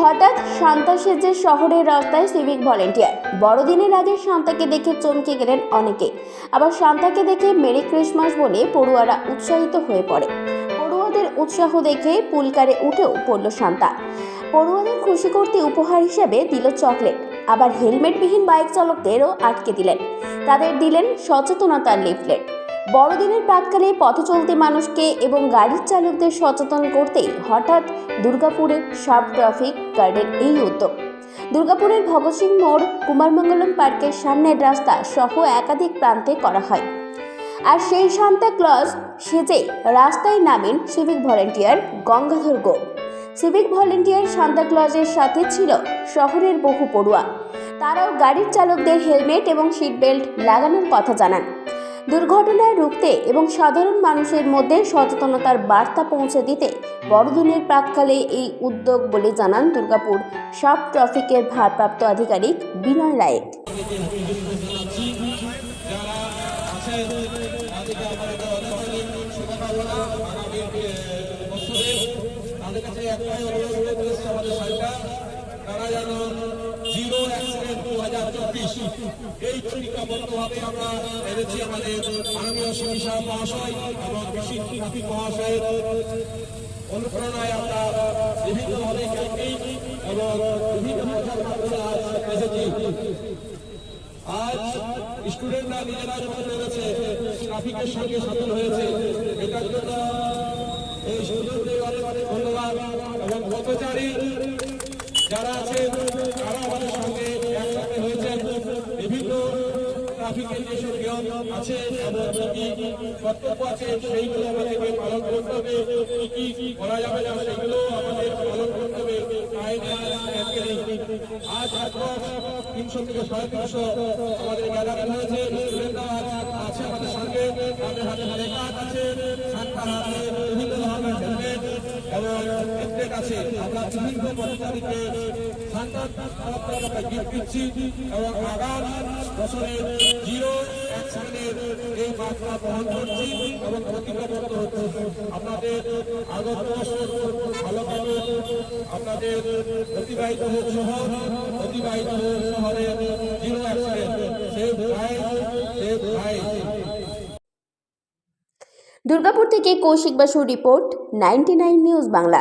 হঠাৎ শান্তা সেজে শহরের রাস্তায় সিভিক ভলেন্টিয়ার বড়দিনের আগে শান্তাকে দেখে চমকে গেলেন অনেকে আবার শান্তাকে দেখে মেরি ক্রিসমাস বলে পড়ুয়ারা উৎসাহিত হয়ে পড়ে। পড়ুয়াদের উৎসাহ দেখে পুলকারে উঠেও পড়ল শান্তা। পড়ুয়াদের খুশি করতে উপহার হিসেবে দিল চকলেট। আবার হেলমেটবিহীন বাইক চালকদেরও আটকে দিলেন। তাদের দিলেন সচেতনতার লিফলেট বড়দিনের প্রাককালে পথে চলতি মানুষকে এবং গাড়ির চালকদের সচেতন করতেই হঠাৎ দুর্গাপুরের সাব ট্রাফিক গার্ডের এই উদ্যোগ। দুর্গাপুরের ভগৎ সিং মোড়, কুমারমঙ্গলম পার্কের সামনের রাস্তা সহ একাধিক প্রান্তে করা হয়। আর সেই সান্তা ক্লজ সেজে রাস্তায় নামেন সিভিক ভলেন্টিয়ার গঙ্গাধর গো সিভিক ভলেন্টিয়ার সান্তা ক্লজের সাথে ছিল শহরের বহু পড়ুয়া। তারাও গাড়ির চালকদের হেলমেট এবং সিট বেল্ট লাগানোর কথা জানান। দুর্ঘটনা রুখতে এবং সাধারণ মানুষের মধ্যে সচেতনতার বার্তা পৌঁছে দিতে বড়দিনের প্রাককালে এই উদ্যোগ বলে জানান দুর্গাপুর সাব ট্রাফিকের ভারপ্রাপ্ত আধিকারিক বিনয় রায় তারা যেন জিরো এই প্রতিজ্ঞাবদ্ধভাবে আমরা এনেছি আমাদের মাননীয় মহাশয় এবং কৃষি মহাশয়ের অনুপ্রেরণায় আমরা এবং বিভিন্ন এসেছি। আজ স্টুডেন্টরা নিজেরা ট্রাফিকের সঙ্গে সামিল হয়েছে। এটার জন্য এই ধন্যবাদ এবং যারা আছে তারা আমাদের সঙ্গে আছে আছে আমাদের পালন করতে হবে। তিনশো থেকে সাড়ে তিনশো আমাদের গ্যালারি আছে আমাদের সঙ্গে। তাদের হাতে কাজ আছে সাতটার হাতে আছে। আমরা বিভিন্ন সান্তার তরফ থেকে গিফট দিচ্ছি এবং আগামী বছরে জিরো এই বার্তা বহন করছি এবং প্রতিজ্ঞাবদ্ধ হচ্ছে। আপনাদের আগত বছর ভালো আপনাদের অতিবাহিত হোক শহর, অতিবাহিত হোক শহরে জিরো অ্যাক্সিডেন্ট সেভ দুর্গাপুর থেকে কৌশিক বাসুর রিপোর্ট, নাইনটি নিউজ বাংলা।